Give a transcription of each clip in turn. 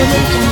Absolutamente.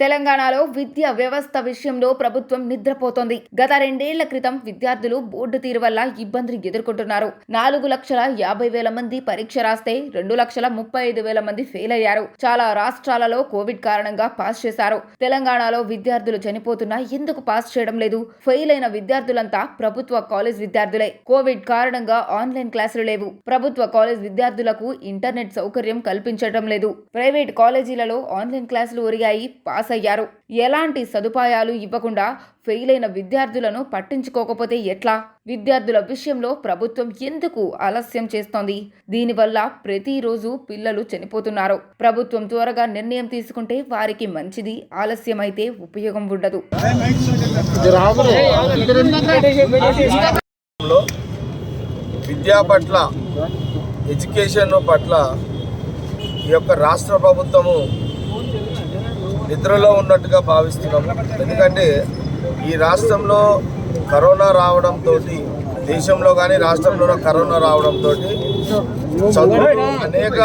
తెలంగాణలో విద్యా వ్యవస్థ విషయంలో ప్రభుత్వం నిద్రపోతోంది. గత రెండేళ్ళ క్రితం విద్యార్థులు బోర్డు తీరు వల్ల ఇబ్బందులు ఎదుర్కొంటున్నారు. నాలుగు లక్షల యాభై వేల మంది పరీక్ష రాస్తే రెండు లక్షల ముప్పై ఐదు వేల మంది ఫెయిల్ అయ్యారు. చాలా రాష్ట్రాలలో కోవిడ్ కారణంగా పాస్ చేశారు. తెలంగాణలో విద్యార్థులు చనిపోతున్నా ఎందుకు పాస్ చేయడం లేదు? ఫెయిల్ అయిన విద్యార్థులంతా ప్రభుత్వ కాలేజ్ విద్యార్థులే. కోవిడ్ కారణంగా ఆన్లైన్ క్లాసులు లేవు. ప్రభుత్వ కాలేజ్ విద్యార్థులకు ఇంటర్నెట్ సౌకర్యం కల్పించడం లేదు. ప్రైవేట్ కాలేజీలలో ఆన్లైన్ క్లాసులు ఒరిగాయి. పాస్ ఫెయిలయ్యారు ఎలాంటి సదుపాయాలు ఇవ్వకుండా ఫెయిల్ అయిన విద్యార్థులను పట్టించుకోకపోతే ఎట్లా? విద్యార్థుల విషయంలో ప్రభుత్వం ఎందుకు ఆలస్యం చేస్తోంది? దీనివల్ల ప్రతిరోజు పిల్లలు చనిపోతున్నారు. ప్రభుత్వం త్వరగా నిర్ణయం తీసుకుంటే వారికి మంచిది. ఆలస్యమైతే ఉపయోగం ఉండదు. విద్యా పట్ల ఎడ్యుకేషన్ పట్ల ఈ యొక్క రాష్ట్ర ప్రభుత్వము నిద్రలో ఉన్నట్టుగా భావిస్తున్నాము ఎందుకంటే ఈ రాష్ట్రంలో కరోనా రావడంతో దేశంలో కానీ రాష్ట్రంలోనూ కరోనా రావడంతో అనేక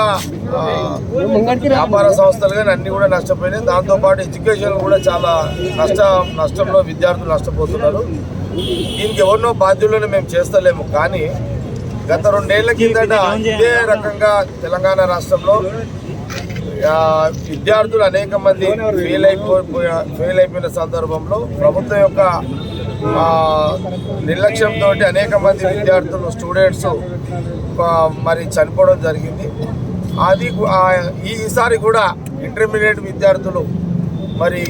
వ్యాపార సంస్థలు కానీ అన్నీ కూడా నష్టపోయినాయి. దాంతోపాటు ఎడ్యుకేషన్ కూడా చాలా నష్ట నష్టంలో విద్యార్థులు నష్టపోతున్నారు. దీనికి ఎవరినో బాధ్యులను మేము చేస్తలేము. కానీ గత రెండేళ్ళ కిందట ఇదే రకంగా తెలంగాణ రాష్ట్రంలో విద్యార్థులు అనేక మంది ఫెయిల్ అయిపోయి ఫెయిల్ అయిపోయిన సందర్భంలో ప్రభుత్వం యొక్క నిర్లక్ష్యంతో అనేక మంది విద్యార్థులు స్టూడెంట్స్ మరి చనిపోవడం జరిగింది. అది ఈసారి కూడా ఇంటర్మీడియట్ విద్యార్థులు మరి